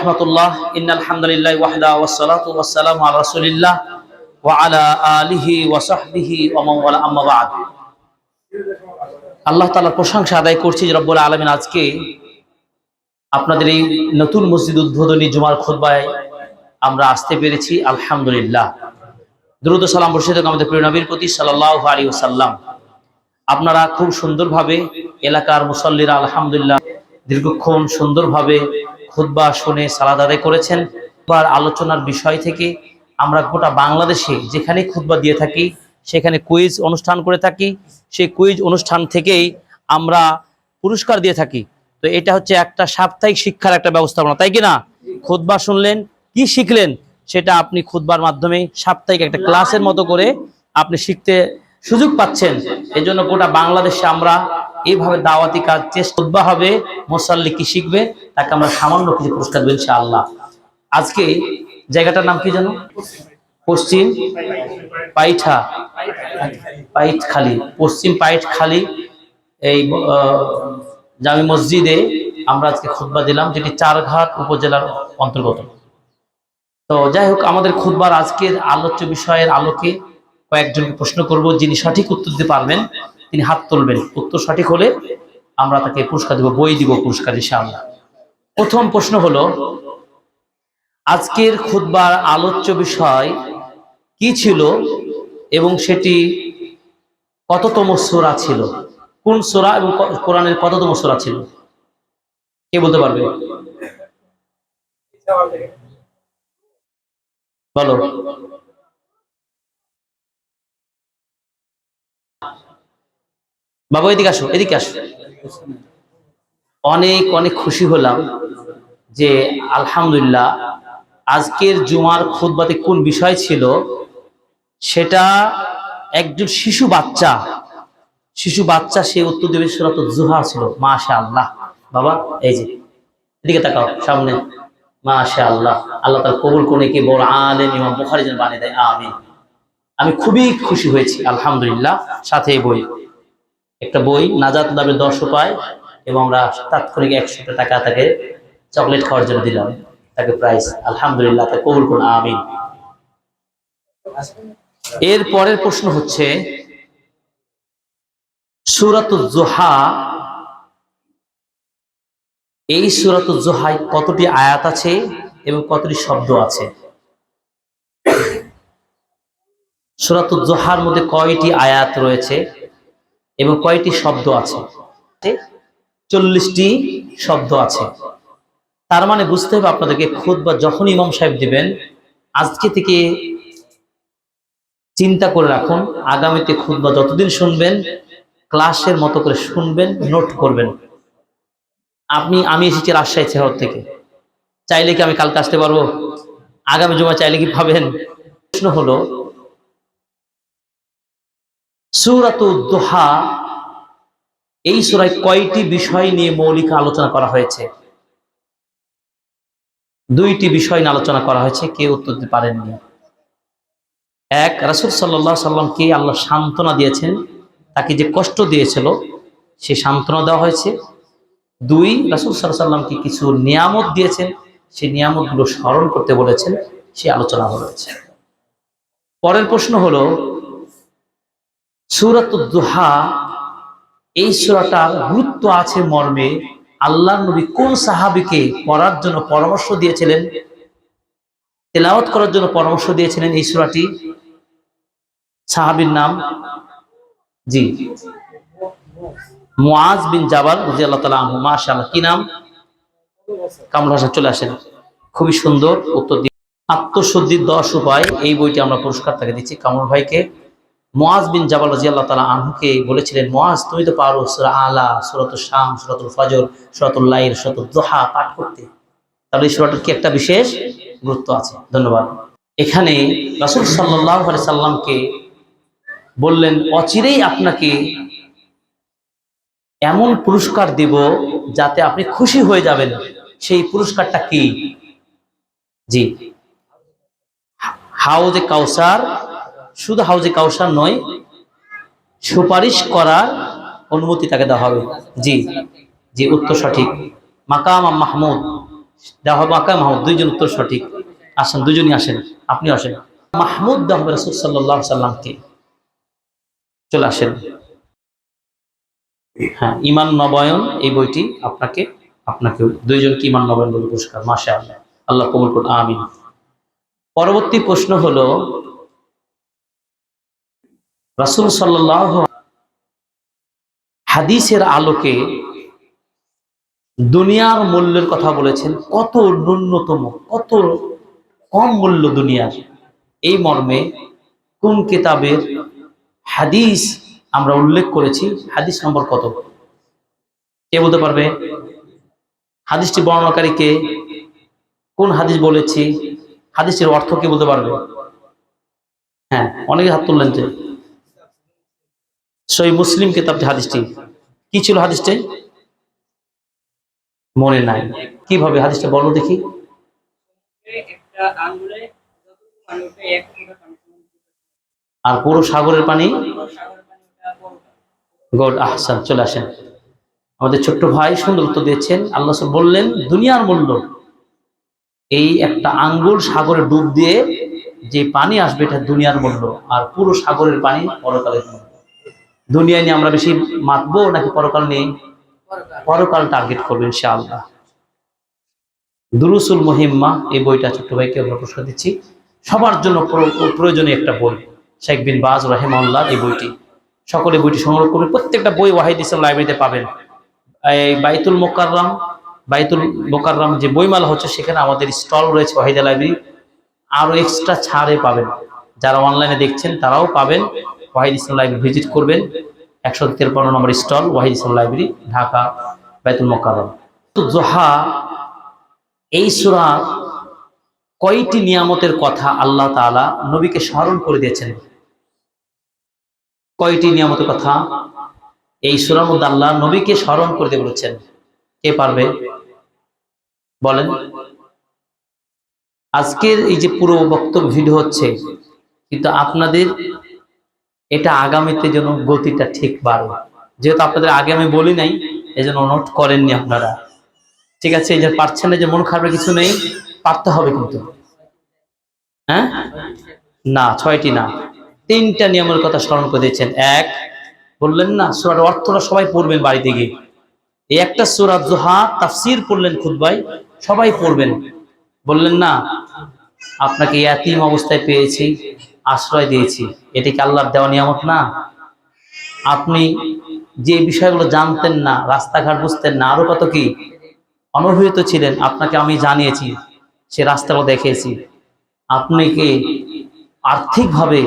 রহমতুল্লাহ ওয়াহদা ওয়াসসালামু আলা রাসূলিল্লাহ ওয়া আলা আলিহি ওয়া সাহবিহি ওয়া মান ওয়ালা, আম্মা বা'দ। আল্লাহ তাআলার প্রশংসা আদায় করছি যে রব্বুল আলামিন আজকে আপনাদের এই নতুন মসজিদ উদ্বোধনী জুমার খুতবায় আমরা আসতে পেরেছি, আলহামদুলিল্লাহ। দ্রুত সালাম বর্ষিত আমাদের প্রিয় নবীর প্রতি, সাল্লাল্লাহু আলাইহি ওয়াসাল্লাম। আপনারা খুব সুন্দরভাবে এলাকার মুসল্লিরা আলহামদুলিল্লাহ দীর্ঘক্ষণ সুন্দরভাবে খুতবা শুনে সালাদ করেছেন। খুতবার আলোচনার বিষয় থেকে আমরা গোটা বাংলাদেশে যেখানে খুতবা দিয়ে থাকি, সেখানে কুইজ অনুষ্ঠান করে থাকি। সেই কুইজ অনুষ্ঠান থেকেই আমরা পুরস্কার দিয়ে থাকি। তো এটা হচ্ছে একটা সাপ্তাহিক শিক্ষার একটা ব্যবস্থাপনা, তাই কি না? খুতবা শুনলেন, কি শিখলেন সেটা আপনি খুতবার মাধ্যমে সাপ্তাহিক একটা ক্লাসের মতো করে আপনি শিখতে সুযোগ পাচ্ছেন। এই জন্য গোটা বাংলাদেশে আমরা এইভাবে দাওয়াতি কাজ চেষ্টা হবে, মোসাল্লি কি শিখবে, তাকে আমরা সামান্য কিছু পুরস্কার দেবো ইনশাআল্লাহ। আজকে জায়গাটার নাম কি জানো পশ্চিম পাইঠা পাইটখালি পশ্চিম পাইটখালি এই জামি মসজিদে আমরা আজকে খুতবা দিলাম, যেটি চারঘাট উপজেলার অন্তর্গত। তো যাই হোক, আমাদের খুতবার আজকের আলোচ্য বিষয়ের আলোকে কয়েকজনকে প্রশ্ন করব, যিনি সঠিক উত্তর দিতে পারবেন। তিনি হাত তুলবেন। উত্তর সঠিক হলে আমরা তাকে পুরস্কার দিব, বই দিব পুরস্কার ইনশাআল্লাহ। প্রথম প্রশ্ন হলো, আজকের খুতবার আলোচ্য বিষয় কি ছিল এবং সেটি কততম সূরা ছিল? কোন সূরা এবং কোরআনের কততম সূরা ছিল? কে বলতে পারবে? বলো। বাবু, এদিকে আসো এদিকে আসো। অনেক অনেক খুশি হলাম যে আলহামদুলিল্লাহ আজকের জুমার খুতবাতে কোন বিষয় ছিল? সেটা একজন শিশু বাচ্চা শিশু বাচ্চা সে উত্তর দেবে সুরাত জুহা ছিল মাশা আল্লাহ বাবা, এই যে, এদিকে তাকাও, সামনে মা মাশা আল্লাহ আল্লাহ তার কবুল কোনে কি বড় আলেম ইমাম বুখারী যেন বানিয়ে দেয়, আমিন। আমি খুবই খুশি হয়েছি, আলহামদুলিল্লাহ। সাথে বই একটা বই, নাজাত নামে দশ উপায় এবং আমরা তাৎক্ষণিক একশো টাকা তাকে চকলেট খাওয়ার জন্য দিলাম। তাকে প্রাইস আলহামদুলিল্লাহ, তাকে কবুল করুন, আমিন। এর পরের প্রশ্ন হচ্ছে সুরাত জোহা, এই সুরাত জোহায় কতটি আয়াত আছে এবং কতটি শব্দ আছে? সুরাত জোহার মধ্যে কয়টি আয়াত রয়েছে? এবং কয়টি শব্দ আছে? চল্লিশটি শব্দ আছে। তার মানে বুঝতে হবে আপনাদেরকে খুদ বা যখন ইমাম সাহেব দিবেন, আজকে থেকে চিন্তা করে রাখুন, আগামীতে খুদ বা যতদিন শুনবেন, ক্লাসের মতো করে শুনবেন, নোট করবেন। আপনি, আমি এসেছি রাজশাহী শহর থেকে। চাইলে কি আমি কালকে আসতে পারব? আগামী জমা চাইলে কি পাবেন? প্রশ্ন হলো সুরাত দোহা, এই সুরায় কয়টি বিষয় নিয়ে মৌলিক আলোচনা করা হয়েছে? দুইটি বিষয় নিয়ে আলোচনা করা হয়েছে কে উত্তর দিতে পারেননি। এক, রাসুল সাল্লাহ সাল্লামকে আল্লাহ সান্ত্বনা দিয়েছেন, তাকে যে কষ্ট দিয়েছিল, সে সান্ত্বনা দেওয়া হয়েছে। দুই, রাসুল সাল্লাহ সাল্লামকে কিছু নিয়ামত দিয়েছেন সেই নিয়ামতগুলো স্মরণ করতে বলেছেন, সে আলোচনা হয়েছে পরের প্রশ্ন হলো সুরাত দুহা, এই সুরাটার গুরুত্ব আছে মর্মে। আল্লাহ নবী কোন সাহাবিকে পড়ার জন্য পরামর্শ দিয়েছিলেন? তেলাওয়াত করার জন্য পরামর্শ দিয়েছিলেন এই সুরাটি? সাহাবীর নাম? জি। মুআজ বিন জাবাল রাজি আল্লাহ তালা আনহু, মাশাআল্লাহ। কি নাম? কামরুল হাসান, চলে আসেন। খুবই সুন্দর উত্তর দিয়ে। আত্মশুদ্ধির দশ উপায়, এই বইটি আমরা পুরস্কার তাকে দিচ্ছি। কামরুল ভাইকে মোয়াজ বিন জাবাল রাজি আল্লাহ তালা আনহুকে বলেছিলেন মোয়াজ তুমি তো পারো সুরা আলা সুরাতুল শাম, সুরাতুল ফজর, সুরাতুল লাইল সুরাতুল দোহা পাঠ করতে। তাহলে এই সুরাটার কি একটা বিশেষ গুরুত্ব আছে? ধন্যবাদ। এখানে রাসুল সাল্লাহ আলি সাল্লামকে বললেন, অচিরেই আপনাকে এমন পুরস্কার দিব যাতে আপনি খুশি হয়ে যাবেন। সেই পুরস্কারটা কি? জি। হাউজে কাউসার শুধু হাউজে কাউসার নয়, সুপারিশ করার অনুমতি তাকে দেওয়া হবে। জি জি, উত্তর সঠিক। মাকাম মাহমুদ। দেওয়া হবে আকা মাহমুদ। দুইজন উত্তর সঠিক। আসেন দুজনই আসেন। আপনি আসেন। মাহমুদ দেওয়া হবে রসুল সাল্লাহ সাল্লামকে চলে আসেন। হ্যাঁ ইমান নবায়ন এই বইটি আপনাকে আপনাকে দুইজনকে ইমান নবায়ন বলে পুরস্কার? মাসে আল্লাহ আল্লাহ কবুল করুন। আমিন। পরবর্তী প্রশ্ন হলো রাসূল সাল্লাল্লাহু হাদিসের আলোকে দুনিয়ার মূল্যের কথা বলেছেন, কত ন্যূনতম, কত কম মূল্য দুনিয়ার। এই মর্মে কোন কিতাবের হাদিস আমরা উল্লেখ করেছি, হাদিস নম্বর কত? কে বলতে পারবে? হাদিসটি বর্ণনাকারী কে? কোন হাদিস বলেছি? হাদিসের অর্থ কে বলতে পারবে? হ্যাঁ অনেকে হাত তুললেন যে। সই মুসলিম কিতাব হাদিসটি? কি ছিল হাদিসটি? মনে নাই। কীভাবে হাদিসটা বলো দেখি। আর পুরো সাগরের পানি? গড আহসান, চলে আসেন। আমাদের ছোট্ট ভাই সুন্দর উত্তর দিয়েছেন। আল্লাহ বললেন, দুনিয়ার মূল্য। এই একটা আঙ্গুল সাগরে ডুব দিয়ে যে পানি আসবে, এটা দুনিয়ার মূল্য। আর পুরো সাগরের পানি পরকালের মূল্য। দুনিয়া নিয়ে আমরা বেশি মাতবো নাকি পরকাল নিয়ে? পরকাল টার্গেট করব ইনশাআল্লাহ। দুরুসুল মহিম্মা, এই বইটা ছোট্ট ভাইকে আমরা পুরস্কার দিচ্ছি। সবার জন্য প্র- প্রয়োজনীয় একটা বই, শেখ বিন বাজ রহেমাল্লাহ এই বইটি। সকলে বইটি সংগ্রহ করবেন প্রত্যেকটা বই ওয়াহিদ ইসলাম লাইব্রেরিতে পাবেন। এই বাইতুল মোকাররাম বাইতুল মোকাররাম যে বইমালা হচ্ছে, সেখানে আমাদের স্টল রয়েছে ওয়াহিদা লাইব্রেরি। আরও এক্সট্রা ছাড়ে পাবেন। যারা অনলাইনে দেখছেন, তারাও পাবেন। ওয়াহিদ ইসলাম লাইব্রেরি ভিজিট করবেন। একশো তেরপন্ন number stall, Wahid Islam library, Dhaka, Baitul Mukarram. তো জোহা, এই সুরা কয়টি নিয়ামতের কথা আল্লাহ তাআলা নবীকে স্মরণ করে দিয়েছেন? কয়টি নিয়ামতের কথা? এই সুরার মধ্যে আল্লাহ নবীকে স্মরণ করে দিয়ে বলেছেন। কে পারবে? বলেন। আজকের এই যে পুরো বক্তব্য ভিডিও হচ্ছে, কিন্তু আপনাদের এটা আগামীতে যেন গতিটা ঠিক বাড়ে। যেহেতু আপনাদের আগে আমি বলি নাই, এই জন্য নোট করেননি আপনারা। ঠিক আছে, এই যে পারছেন না যে মন খারাপের কিছু নেই, পারতে হবে কিন্তু। হ্যাঁ? না, ছয়টি না। তিনটা নিয়মের কথা স্মরণ করে দিয়েছেন। এক, বললেন না, সুরার অর্থটা সবাই পড়বেন বাড়িতে গিয়ে। এই একটা সুরা জোহা, তাফসির পড়লেন খুদ্াই সবাই পড়বেন। বললেন না আপনাকে এতিম অবস্থায় পেয়েছি, আশ্রয় দিয়েছি। এটি কি আল্লাহর দেওয়া নিয়ামত না? আপনি যে বিষয়গুলো জানতেন না, রাস্তাঘাট বুঝতেন না, আরও কত কি? অনভিহিত ছিলেন, আপনাকে আমি জানিয়েছি, সে রাস্তাগুলো দেখিয়েছি। আপনাকে আর্থিকভাবে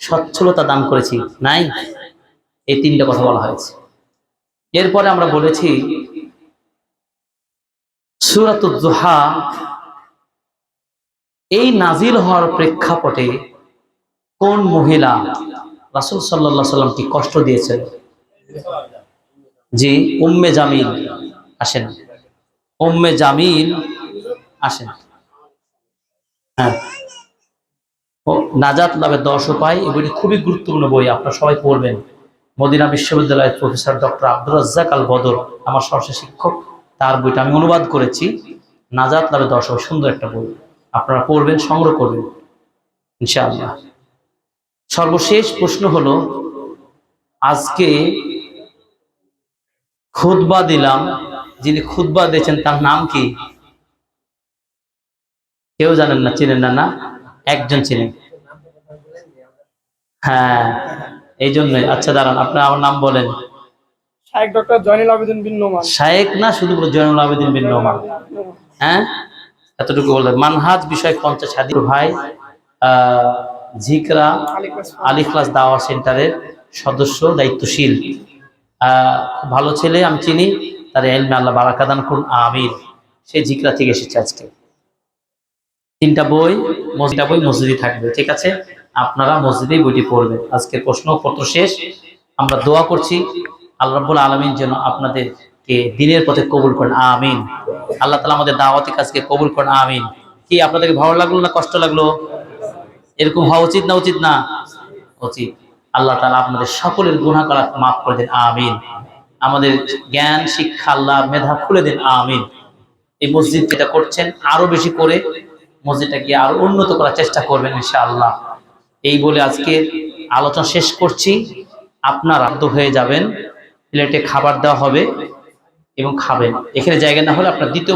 সচ্ছলতা দান করেছি? নাই? এই তিনটা কথা বলা হয়েছে। এরপরে আমরা বলেছি সুরাতুজোহা এই নাজিল হওয়ার প্রেক্ষাপটে কোন মহিলা রাসুল সাল্লাহ সাল্লামকে কষ্ট দিয়েছেন জি, উম্মে জামিল আসেন। উম্মে জামিল আসেন। হ্যাঁ। নাজাত লাভের দশ উপায় বইটি খুবই গুরুত্বপূর্ণ বই, আপনারা সবাই পড়বেন। মদিনা বিশ্ববিদ্যালয়ের professor doctor Abdur Razzaq Al Badr আমার সরষে শিক্ষক, তার বইটা আমি অনুবাদ করেছি। নাজাত লাভের দশ সুন্দর একটা বই। আপনারা পড়বেন সংগ্রহ করবেন ইনশাআল্লাহ। সর্বশেষ প্রশ্ন হলো আজকে খুতবা দিলাম যিনি খুতবা দিয়েছেন তার নাম কি? কেউ জানেন না চিনেন না না? একজন চিনেন। হ্যাঁ এই জন্যই আচ্ছা দাঁড়ান আপনি আমার নাম বলেন। শাহেক ডক্টর জয়নুল আবেদিন বিন নোমান। শায়েক না শুধু জয়নুল আবেদিন বিন নোমান। হ্যাঁ? এতটুকু বললেন মানহাজ বিষয় পঞ্চাশ হাদির ভাই ঝিকরা আলী ক্লাস দাওয়া সেন্টারের সদস্য, দায়িত্বশীল। ভালো ছেলে, আমি চিনি। তার এলমে আল্লাহ বারাকাদান করুন আমির সে ঝিকরা থেকে এসেছে আজকে। তিনটা বই মসজিদটা বই মসজিদে থাকবে, ঠিক আছে? আপনারা মসজিদেই বইটি পড়বেন। আজকের প্রশ্নপত্র শেষ। আমরা দোয়া করছি, আল্লাহ রাব্বুল আলমিন যেন আপনাদেরকে দিনের পথে কবুল করেন, আমিন। আল্লাহ তালা আমাদের দাওয়াতি কাজকে কবুল করেন, আমিন। কি আপনাদেরকে ভালো লাগল না কষ্ট লাগল? এরকম হওয়া উচিত না উচিত না? উচিত। আল্লাহ তালা আপনাদের সকলের গুণা করা মাফ করে দেন, আমিন। আমাদের জ্ঞান, শিক্ষা আল্লাহ মেধা খুলে দেন, আমিন। এই মসজিদ যেটা করছেন, আরও বেশি করে মসজিদটাকে আরও উন্নত করার চেষ্টা করবেন, ইনশাআল্লাহ। এই বলে আজকে আলোচনা শেষ করছি। আপনার আদ্য হয়ে যাবেন, প্লেটে খাবার দেওয়া হবে। এবং খাবেন এখানে জায়গা না হলে আপনার দ্বিতীয়